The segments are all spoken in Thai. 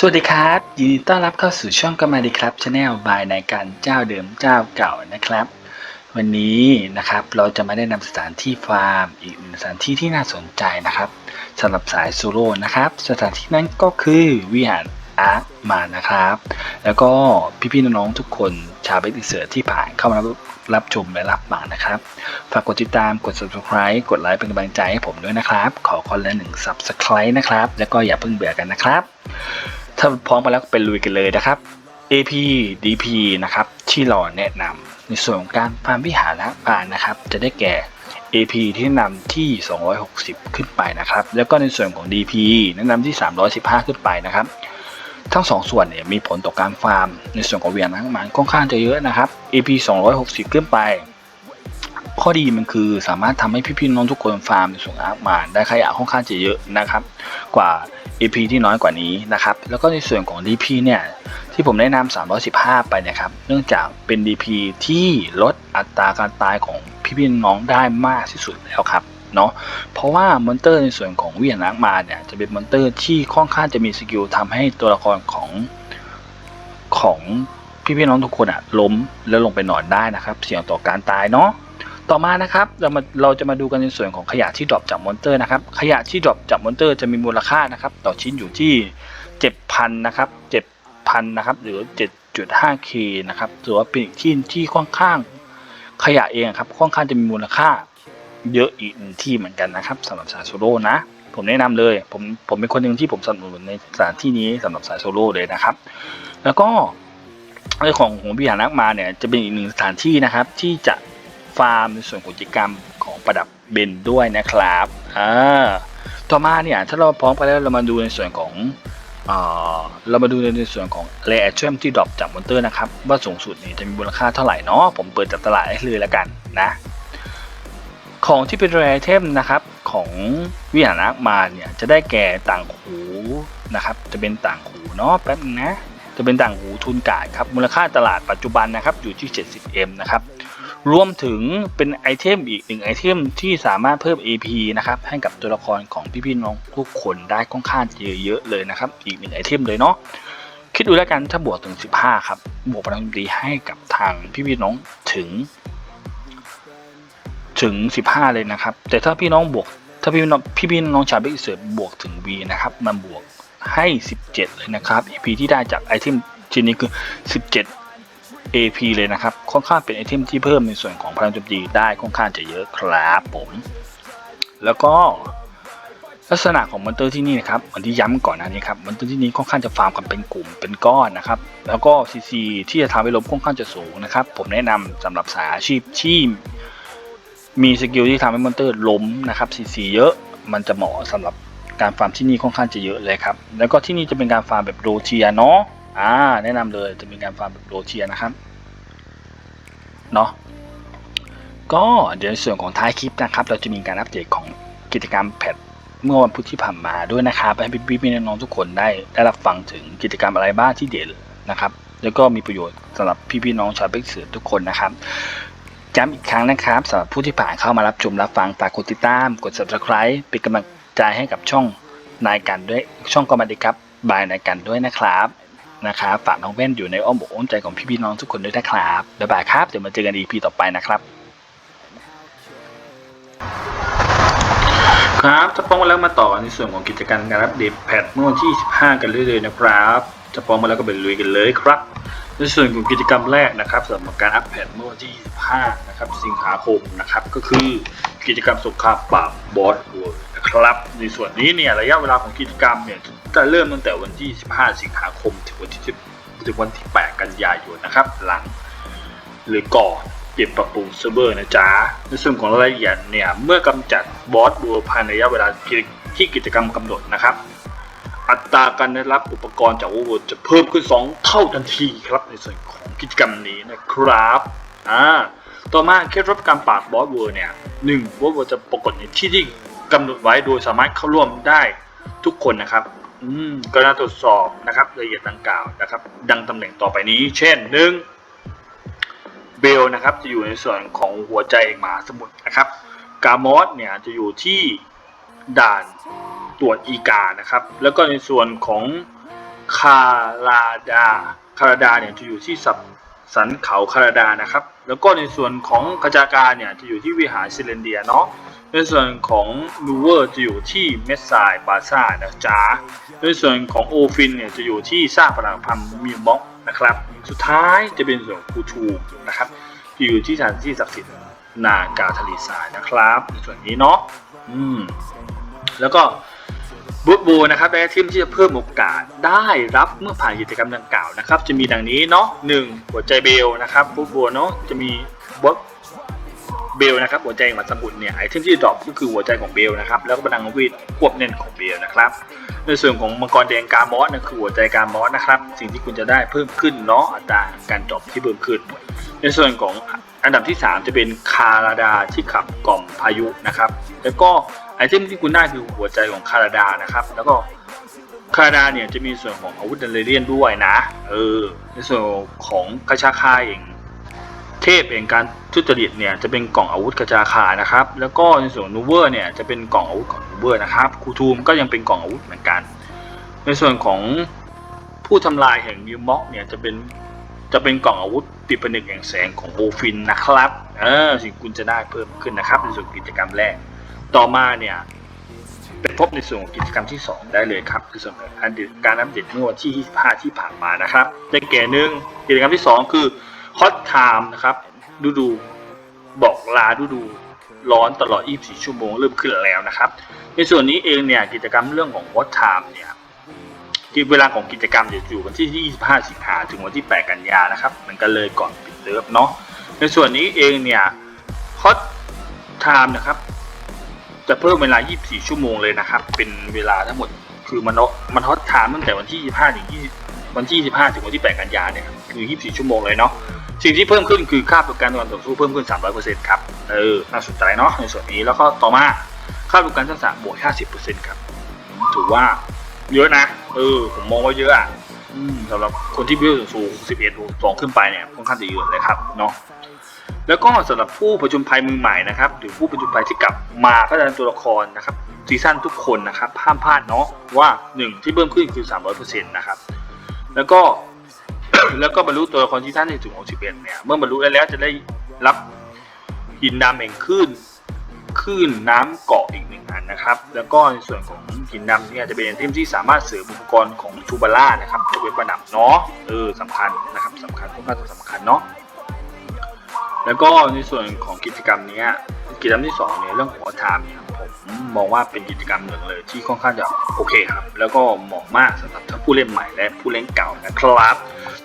สวัสดีครับ ยินดีต้อนรับเข้าสู่ช่องกมาดีครับชาแนลบายในการเจ้าเดิมเจ้าเก่านะครับ วันนี้นะครับเราจะมาได้นำสถานที่ฟาร์ม อีกหนึ่งสถานที่ที่น่าสนใจนะครับสำหรับสายโซโล่นะครับ สถานที่นั้นก็คือวิหารอาร์มานะครับ แล้วก็พี่ๆน้องๆทุกคนชาวเบสเสือที่ผ่านเข้ามารับรับชมและรับมานะครับ ฝากกดติดตามกด subscribe กดไลค์เป็นกำลังใจให้ผมด้วยนะครับ ขอคนละหนึ่ง subscribe นะครับ แล้วก็อย่าเพิ่งเบื่อกันนะครับ ถ้าพร้อมมาแล้วไปลุยกันเลยนะครับ AP DP นะครับที่เราแนะนำในส่วนของการฟาร์มวิหารปานนะครับ จะได้แก่ AP ที่แนะนำที่ 260 ขึ้นไปนะครับ แล้วก็ในส่วนของ DP แนะนำที่ 315 ขึ้นไปนะครับ ทั้งสองส่วนเนี่ยมีผลต่อการฟาร์ม ในส่วนของเวียนทั้งมันค่อนข้างจะเยอะนะครับ AP 260 ขึ้นไป ข้อดีมันคือสามารถทำให้พี่ๆน้องทุกคนฟาร์มในส่วนอาร์มานได้ขยะค่อนข้างจะเยอะนะครับ กว่า AP ที่น้อยกว่านี้นะครับ แล้วก็ในส่วนของ DP เนี่ยที่ผมแนะนำ315 ไปเนะครับ เนื่องจากเป็น DP ที่ลดอัตราการตายของพี่ๆน้องได้มากที่สุดแล้วครับเนาะเพราะว่ามอนเตอร์ในส่วนของวียนนักมาเนี่ยจะเป็นมอนเตอร์ที่ค่อนข้างจะมีสกิลทำให้ตัวละครของของพี่ๆน้องทุกคนอะล้มแล้วลงไปนอนได้นะครับ เสี่ยงต่อการตายเนาะ ต่อมานะครับเรามาเราจะมาดูกันในส่วนของขยะที่ดรอปจากมอนเตอร์นะครับขยะที่ดรอปจากมอนเตอร์จะมีมูลค่านะครับต่อชิ้นอยู่ที่ 7,000นะครับ7,000นะครับหรือ 7.5k นะครับถือว่าเป็นอีกที่ที่ค่อนข้างขยะเองครับค่อนข้างจะมีมูลค่าเยอะอีกหนึ่งที่เหมือนกันนะครับสำหรับสายโซโล่นะผมแนะนำเลยผมผมเป็นคนหนึ่งที่ผมสนับสนุนในสถานที่นี้สำหรับสายโซโล่เลยนะครับ แล้วก็เรื่องของของพิหารนักมาเนี่ยจะเป็นอีกหนึ่งสถานที่นะครับที่จะ ฟาร์มในส่วนของกิจกรรมของประดับเบนด้วยนะครับอ่าต่อมาเนี่ยถ้าเราพร้อมกันแล้วเรามาดูในส่วนของเรามาดูในส่วนของเลเอชมที่ดรอปจากมอนเตอร์นะครับ ว่าสูงสุดนี่จะมีมูลค่าเท่าไหร่เนาะผมเปิดจากตลาดให้เลยแล้วกันนะของที่เป็นแรไอเทมนะครับของวิหารนักมาเนี่ยจะได้แก่ต่างหูนะครับ จะเป็นต่างหูเนาะแป๊บนึงนะ จะเป็นต่างหูทุนกาดครับมูลค่าตลาดปัจจุบันนะครับอยู่ที่ 70M นะครับ รวมถึงเป็นไอเทมอีกหนึ่งไอเทมที่สามารถเพิ่ม AP นะครับให้กับตัวละครของพี่ๆน้องทุกคนได้ค่อนข้างเยอะๆเลยนะครับ อีกหนึ่งไอเทมเลยเนาะคิดดูแล้วกันถ้าบวกถึง 15 ครับ บวกพลังดีให้กับทางพี่ๆน้องถึง ถึง 15 เลยนะครับ แต่ถ้าพี่น้องบวก ถ้าพี่น้องพี่ๆน้องชาวเบกเสือบวกถึง V นะครับมันบวกให้ 17 เลยนะครับ AP ที่ได้จากไอเทมชิ้นนี้คือ 17 AP เลยนะครับ ค่อนข้างเป็นไอเทมที่เพิ่มในส่วนของพลังโจมตีได้ค่อนข้างจะเยอะครับผม แล้วก็ลักษณะของมอนเตอร์ที่นี่นะครับเหมือนที่ย้ำก่อนน้านี้ครับมอนเตอร์ที่นี้ค่อนข้างจะฟาร์มกันเป็นกลุ่มเป็นก้อนนะครับ แล้วก็ซีซีที่จะทำให้ล้มค่อนข้างจะสูงนะครับ ผมแนะนำสำหรับสายอาชีพที่มีสกิลที่ทำให้มอนเตอร์ล้มนะครับซีซีเยอะมันจะเหมาะสำหรับการฟาร์มที่นี่ค่อนข้างจะเยอะเลยครับ แล้วก็ที่นี่จะเป็นการฟาร์มแบบโรเทียเนาะ อ่าแนะนำเลยจะมีการฟาร์มแบบโรเทียนะครับเนาะก็เดี๋ยวในส่วนของท้ายคลิปนะครับ เราจะมีการอัปเดตของกิจกรรมแพทเมื่อวันพุธที่ผ่านมาด้วยนะครับให้พี่พี่น้องๆทุกคนได้ได้รับฟังถึงกิจกรรมอะไรบ้างที่เด่นนะครับ แล้วก็มีประโยชน์สำหรับพี่พี่ๆน้องชาวเบกเสือทุกคนนะครับย้ำอีกครั้งนะครับสำหรับผู้ที่ผ่านเข้ามารับชมรับฟังฝากกดติดตาม กด subscribe เป็นกำลังใจให้กับช่องนายกันด้วยช่องกอมาดีครับบายนายกันด้วยนะครับ นะครับฝากน้องแว่นอยู่ในอ้อมอกอ้อมใจของพี่ๆน้องทุกคนด้วยนะครับบ๊ายบายครับ เดี๋ยวมาเจอกัน EP ต่อไปนะครับ ครับจะป้องมาแล้วมาต่อในส่วนของกิจกรรมการอัปเดตแพทเมื่อวันที่ 15 กันเรื่อยๆนะครับจะป้องมาแล้วก็ไปลุยกันเลยครับ ในส่วนของกิจกรรมแรกนะครับสำหรับการอัปเดตเมื่อวันที่ 25 นะครับสิงหาคมนะครับก็คือกิจกรรมสงครามปราบบอสเวิร์ นะครับ ในส่วนนี้เนี่ยระยะเวลาของกิจกรรมเนี่ยจะเริ่มตั้งแต่วันที่ 15 สิงหาคม ถึงวันที่10ถึงวันที่ 8 กันยายนนะครับ หลังหรือก่อนเปลี่ยนปรับปรุงเซิร์ฟเวอร์นะจ๊ะในส่วนของรายละเอียดเนี่ยเมื่อกำจัดบอสบัวภายในระยะเวลาที่กิจกรรมกำหนดนะครับ อัตราการได้รับอุปกรณ์จากวูดจะเพิ่มขึ้น 2 เท่าทันทีครับในส่วนของกิจกรรมนี้นะครับอ่าต่อมาเคล็ดลับการปราบบอสเวอร์เนี่ยหนึ่งบอสเวอร์จะปรากฏในที่ที่ กำหนดไว้โดยสามารถเข้าร่วมได้ทุกคนนะครับ อืมก็น่าตรวจสอบนะครับรายละเอียดดังกล่าวนะครับ ดังตำแหน่งต่อไปนี้ เช่นหนึ่งเบลนะครับจะอยู่ในส่วนของหัวใจหมาสมุทรนะครับ กามอสเนี่ยจะอยู่ที่ด่านตรวจอีกานะครับ แล้วก็ในส่วนของคาราดาคาราดาเนี่ยจะอยู่ที่สับสันเขาคาราดานะครับ แล้วก็ในส่วนของกระจากาเนี่ยจะอยู่ที่วิหารซิเลนเดียเนาะ ในส่วนของลูเวอร์จะอยู่ที่เมสไซบาซ่านะจ๊ะในส่วนของโอฟินเนี่ยจะอยู่ที่ซากปรักพันธ์มิวม็อกนะครับ สุดท้ายจะเป็นส่วนคูทูนะครับที่อยู่ที่สถานที่ศักดิ์สิทธิ์นากาทะเลทรายนะครับ ในส่วนนี้เนาะอืมแล้วก็บูธบูนะครับได้ทีมที่จะเพิ่มโอกาสได้รับเมื่อผ่านกิจกรรมดังกล่าวนะครับ จะมีดังนี้เนาะหนึ่งหัวใจเบลนะครับบูธบูเนาะจะมีบอส เบลนะครับหัวใจของสมุนเนี่ยไอเทมที่ดรอปก็คือหัวใจของเบลนะครับแล้วก็พลังวิทย์ควบเน้นของเบลนะครับในส่วนของมังกรแดงกามอสนั่นคือหัวใจกามอสนะครับสิ่งที่คุณจะได้เพิ่มขึ้นเนาะอัตราการดรอปที่เพิ่มขึ้น ในส่วนของอันดับที่ 3 จะเป็นคาราดาที่ขับกล่อมพายุนะครับแล้วก็ไอเทมที่คุณได้คือหัวใจของคาราดานะครับแล้วก็คาราดาเนี่ยจะมีส่วนของอาวุธดันเลเรียนด้วยนะเออในส่วนของกระชาคาเอง ทพเองการทุจริตเนี่ยจะเป็นกล่องอาวุธกระจาคานะครับ แล้วก็ในส่วนนูเวอร์เนี่ยจะเป็นกล่องอาวุธของนูเวอร์นะครับคูทูมก็ยังเป็นกล่องอาวุธเหมือนกัน ในส่วนของผู้ทำลายแห่งมิวม็อกเนี่ยจะเป็นจะเป็นกล่องอาวุธติดผนึกแห่งแสงของโอฟินนะครับเออสิ่งคุณจะได้เพิ่มขึ้นนะครับในส่วนกิจกรรมแรก ต่อมาเนี่ยเป็นพบในส่วนของกิจกรรมที่ 2 ได้เลยครับคือส่วนของการการอัปเดตเมื่อวันที่25ที่ผ่านมานะครับได้แก่หนึ่งกิจกรรมที่ 2 คือ Hot Time นะครับฤดูบอกลาฤดูร้อนตลอด 24 ชั่วโมงเริ่มขึ้นแล้วนะครับ ในส่วนนี้เองเนี่ยกิจกรรมเรื่องของ Hot Time เนี่ยที่เวลาของกิจกรรมจะอยู่วันที่ 25 สิงหาถึงวันที่ 8 กันยานะครับมันก็เลยก่อนปิดเลิฟเนาะในส่วนนี้เองเนี่ย Hot Time นะครับ จะเพิ่มเวลา 24 ชั่วโมงเลยนะครับ เป็นเวลาทั้งหมดคือมันมันฮอตไทม์ตั้งแต่วันที่ 25 ถึง 20 วันที่ 25 ถึงวันที่ 8 กันยาเนี่ยครับคือ 24 ชั่วโมงเลยเนาะ สิ่งที่เพิ่มขึ้นคือค่าประกันการต่อสู้เพิ่มขึ้น 300%ครับเออน่าสนใจเนาะในส่วนนี้แล้วก็ต่อมาค่าประกันทักษะบวก 50%ครับถือว่าเยอะนะเออผมมองว่าเยอะอะสำหรับคนที่วิวสูง11 2ขึ้นไปเนี่ยค่อนข้างจะเยอะเลยครับเนาะแล้วก็สำหรับผู้ประจนภัยมือใหม่นะครับหรือผู้ประจนภัยที่กลับมาพัฒนาตัวละครนะครับซีซั่นทุกคนนะครับห้ามพลาดเนาะว่า 1 ที่เพิ่มขึ้นคือ 300%นะครับแล้วก็ แล้วก็บรรลุตัวละครซีซั่นในถึง61เนี่ย เมื่อบรรลุได้แล้วจะได้รับหินดำแห่งคลื่นคลื่นน้ำเกาะอีกหนึ่งอันนะครับ แล้วก็ในส่วนของหินดำเนี่ยจะเป็นไอเทมที่สามารถเสริมอุปกรณ์ของทูบาร่านะครับจะเป็นประดับเนาะเออสำคัญนะครับสำคัญค่อนข้างจะสำคัญเนาะแล้วก็ในส่วนของกิจกรรมเนี้ยกิจกรรมที่สองเนี่ยเรื่องของวัฒนธรรมเนี่ยผมมองว่าเป็นกิจกรรมหนึ่งเลยที่ค่อนข้างจะโอเคครับ แล้วก็เหมาะมากสำหรับทั้งผู้เล่นใหม่และผู้เล่นเก่านะครับ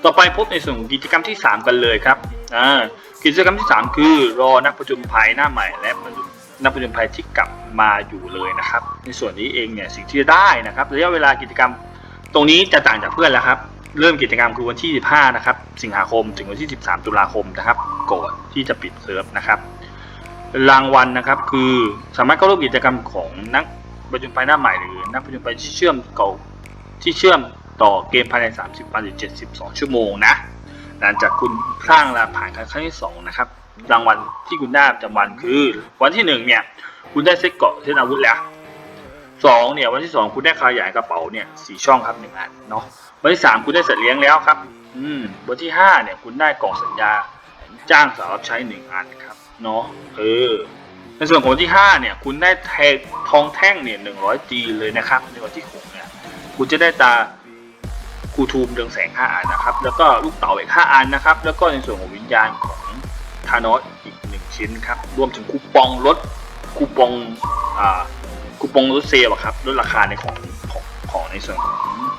ต่อไปพบในส่วนของกิจกรรมที่ 3 กันเลยครับอ่ากิจกรรมที่ 3 คือรอนักประจุมภัยหน้าใหม่ และนักประจุมภัยที่กลับมาอยู่เลยนะครับ ในส่วนนี้เองเนี่ยสิ่งที่จะได้นะครับระยะเวลากิจกรรมตรงนี้จะต่างจากเพื่อนแล้วครับ เริ่มกิจกรรมคือวันที่ 15 นะครับ สิงหาคมถึงวันที่ 13 ตุลาคมนะครับ ก่อนที่จะปิดเซิร์ฟนะครับ รางวัลนะครับคือสามารถเข้าร่วมกิจกรรมของนักประจุมภัยหน้าใหม่หรือนักประจุมภัยที่เชื่อมเก่าที่เชื่อม ต่อเกมภายใน 30 วันหรือ 72 ชั่วโมงนะ หลังจากคุณสร้างรางผ่านครั้งที่2นะครับ รางวัลที่คุณได้ประจำวันคือ วันที่ 1 เนี่ย คุณได้เซ็ตเกาะเซ็ตอาวุธแล้วสองเนี่ย วันที่สองคุณได้ขยายกระเป๋าเนี่ยสี่ช่องครับหนึ่งอันเนาะ วันที่สามคุณได้เสัตว์เลี้ยงแล้วครับ อืม วันที่ห้าเนี่ย คุณได้กล่องสัญญาจ้างสาวรับใช้หนึ่งอันครับ เนาะ เออในส่วนของวันที่ห้าเนี่ย คุณได้แทงทองแท่งเนี่ยหนึ่งร้อยจีเลยนะครับ ในวันที่หกเนี่ย คุณจะได้ตา คูทูมเรืองแสงห้าอันนะครับ แล้วก็ลูกเต๋าอีกห้าอันนะครับ แล้วก็ในส่วนของวิญญาณของธานอสอีกหนึ่งชิ้นครับ รวมถึงคูปองลดคูปองอ่าคูปองลดเซลล์อะครับลดราคาในของของของในส่วนของ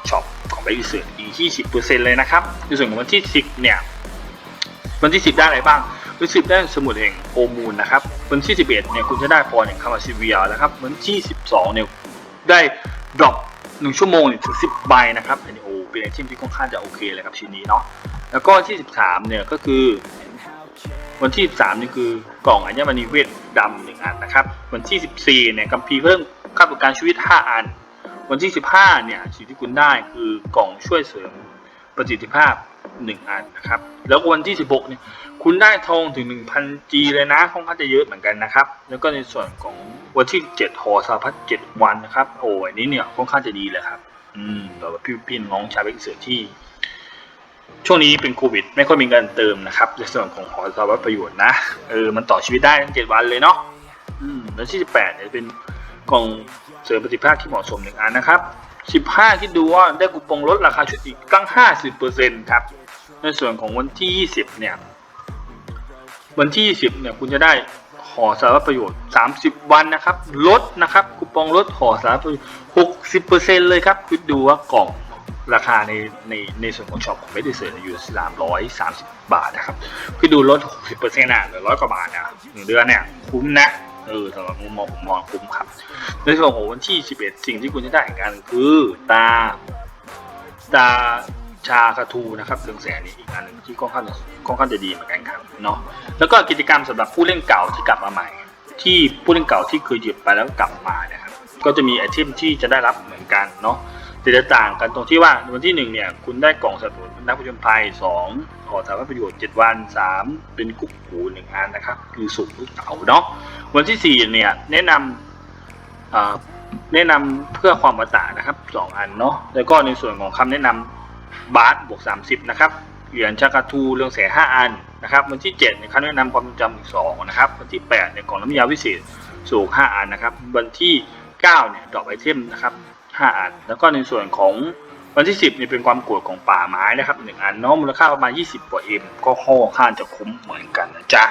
ช็อปของไบอิเซอร์อีกที่สิเปอร์เซ็นต์เลยนะครับ ในส่วนของวันที่สิบเนี่ย วันที่สิบได้อะไรบ้างวันที่สิบได้สมุดแห่งโอมูลนะครับ วันที่สิบเนี่ยคุณจะได้พรแห่งคามาซิเวียนะครับ วันที่สิบสองเนี่ยได้ดรอปหนึ่งชั่วโมงเนี่ยถึงสิบใบนะครับอันนี้ เป็นไอเทมที่ค่อนข้างจะโอเคเลยครับชิ้นนี้เนาะแล้วก็ที่สิบสามเนี่ยก็คือ วันที่ 13 นี่คือกล่องอัญมณีเวทดำหนึ่งอันนะครับ วันที่ 14 เนี่ยกัมพีเพิ่มค่าประกันชีวิต 5 อัน วันที่ 15 เนี่ยสิ่งที่คุณได้คือกล่องช่วยเสริมประสิทธิภาพ 1 อันนะครับ แล้ววันที่ 16 เนี่ยคุณได้ทองถึง 1,000 G เลยนะค่อนข้างจะเยอะเหมือนกันนะครับ แล้วก็ในส่วนของวันที่ 7หอสาพัด7วันนะครับ โอ้ยนี้เนี่ยค่อนข้างจะดีเลยครับ อืมสำหรับพี่พี่น้องชาวเอกเสือที่ ช่วงนี้เป็นโควิด ไม่ค่อยมีเงินเติมนะครับ ในส่วนของหอสาวัตประโยชน์นะเออมันต่อชีวิตได้ทั้งเจ็ดวันเลยเนาะอืมแล้วที่สิบแปดเนี่ยเป็นกล่องเสริมประสิทธิภาพที่เหมาะสมหนึ่งอันนะครับสิบห้าคิดดูว่าได้คูปองลดราคาชุดอีกตั้งห้าสิบเปอร์เซ็นต์ครับ ในส่วนของวันที่ยี่สิบเนี่ย วันที่ยี่สิบเนี่ยคุณจะได้ ห่อสารณประโยชน์สามสิบวันนะครับลดนะครับคูปองลดห่อสารณประโยชน์หกสิบเปอร์เซ็นต์เลยครับคิดดูว่ากล่องราคาในในในส่วนของช็อปของเมดิเซอร์อยู่สามร้อยสามสิบบาทนะครับคือดูลดหกสิบเปอร์เซ็นต์อะเหลือร้อยกว่าบาทนะหนึ่งเดือนเนี่ยคุ้มนะเออสำหรับมุมมองผมมองคุ้มครับ ในส่วนของวันที่สิบเอ็ดสิ่งที่คุณจะได้กันคือตาตา ชาคาทูนะครับเรืองแสงนี่อีกอันหนึ่งที่ค่อนข้างค่อนข้างจะดีเหมือนกันครับเนาะแล้วก็กิจกรรมสำหรับผู้เล่นเก่าที่กลับมาใหม่ ที่ผู้เล่นเก่าที่เคยหยุดไปแล้วกลับมาเนี่ยครับก็จะมีไอเทมที่จะได้รับเหมือนกันเนาะแต่จะต่างกันตรงที่ว่าวันที่หนึ่งเนี่ย คุณได้กล่องสนับสนุนนักผจญภัยสองขอสารประโยชน์เจ็ดวันสามเป็นกุ๊กหูหนึ่งอันนะครับ คือสุ่มลูกเต๋าเนาะวันที่สี่เนี่ย แนะนำแนะนำเพื่อความประตานะครับสองอันเนาะแล้วก็ในส่วนของคำแนะนำ บาสบวกสามสิบนะครับ เหรียญชากาทูเรืองแสงห้าอันนะครับ วันที่เจ็ดเนี่ยคำแนะนำความจำอีกสองนะครับ วันที่แปดเนี่ยกล่องน้ำยาวิเศษสูงห้าอันนะครับ วันที่เก้าเนี่ยดอกไอเทมนะครับห้าอัน แล้วก็ในส่วนของวันที่ 10เนี่ยเป็นความโกรธของป่าไม้นะครับหนึ่งอันเนาะมูลค่าประมาณ 20กว่าเอ็มก็ค่อนข้างจะคุ้มเหมือนกันนะจ๊ะ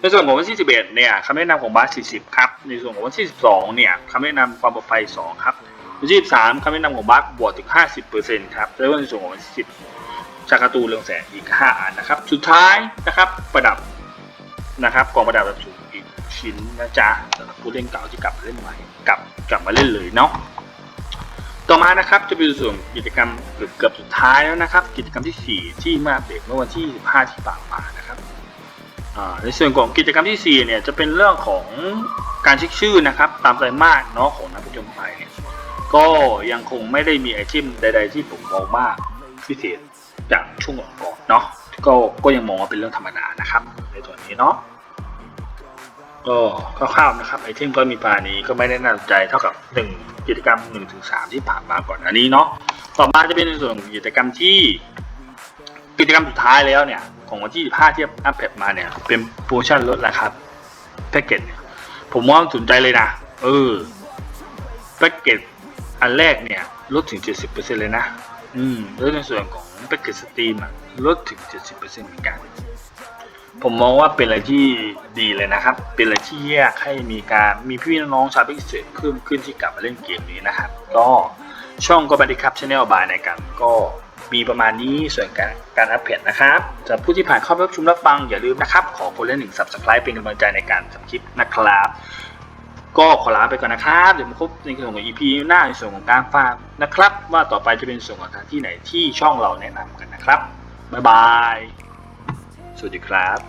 ในส่วนของวันที่ 11 เนี่ยคำแนะนำของบาส40 ครับ ในส่วนของวันที่ 12 เนี่ยคำแนะนำความปลอดภัย 2 ครับ วันที่13คำแนะนำของบาสบวกถึง50%ครับแล้วก็ในส่วนของ10ชากาตูเรืองแสงอีก5อันนะครับ สุดท้ายนะครับประดับนะครับกองประดับแบบสูงอีกชิ้นนะจ๊ะสำหรับผู้เล่นเก่าที่กลับมาเล่นใหม่กลับกลับมาเล่นเลยเนาะต่อมานะครับจะเป็นส่วนกิจกรรมเกือบเกือบสุดท้ายแล้วนะครับ กิจกรรมที่ 4 ที่มาอัปเดเมื่อวันที่ 15 ที่ผ่านมานะครับในส่วนของกิจกรรมที่ 4 เนี่ยจะเป็นเรื่องของการเช็คชื่อนะครับ ตามไตรมาสเนาะของนักผจญภัยเนี่ย ก็ยังคงไม่ได้มีไอเทมใด ๆ ที่ผมมองมากพิเศษจากช่วงก่อนเนาะก็ก็ยังมองว่าเป็นเรื่องธรรมดานะครับ ในส่วนนี้เนาะก็คร่าวๆนะครับไอเทมก็มีปานี้ก็ไม่ได้น่าสนใจเท่ากับ 1 กิจกรรม1ถึง3ที่ผ่านมาก่อนอันนี้เนาะต่อมาจะเป็นในส่วนของกิจกรรมที่ กิจกรรมสุดท้ายแล้วเนี่ย ของวันที่15ที่อัปเดตมาเนี่ย เป็นโปรโมชั่นลดราคาแพ็กเกจผมว่าสนใจเลยนะเออแพ็กเกจ อันแรกเนี่ยลดถึง 70%เลยนะ อืมแล้วในส่วนของแพ็กเกจสตรีมอะลดถึง 70%เหมือนกัน ผมมองว่าเป็นอะไรที่ดีเลยนะครับ เป็นอะไรที่อยากให้มีการมีพี่น้องๆชาวพิเศษขึ้นขึ้นที่กลับมาเล่นเกมนี้นะครับ ก็ช่องก็บันดีครับชาแนลบายในกันก็มีประมาณนี้ส่วนการการอัปเดตนะครับสำหรับผู้ที่ผ่านเข้ารับชมรับฟังอย่าลืมนะครับ ขอคนละหนึ่ง subscribe เป็นกำลังใจในการทำคลิปนะครับ ก็ขอลาไปก่อนนะครับ เดี๋ยวมาพบในส่วนของ EP หน้าในส่วนของการฟาร์มนะครับ ว่าต่อไปจะเป็นส่วนของทางที่ไหนที่ช่องเราแนะนำกันนะครับ บ๊ายบาย สวัสดีครับ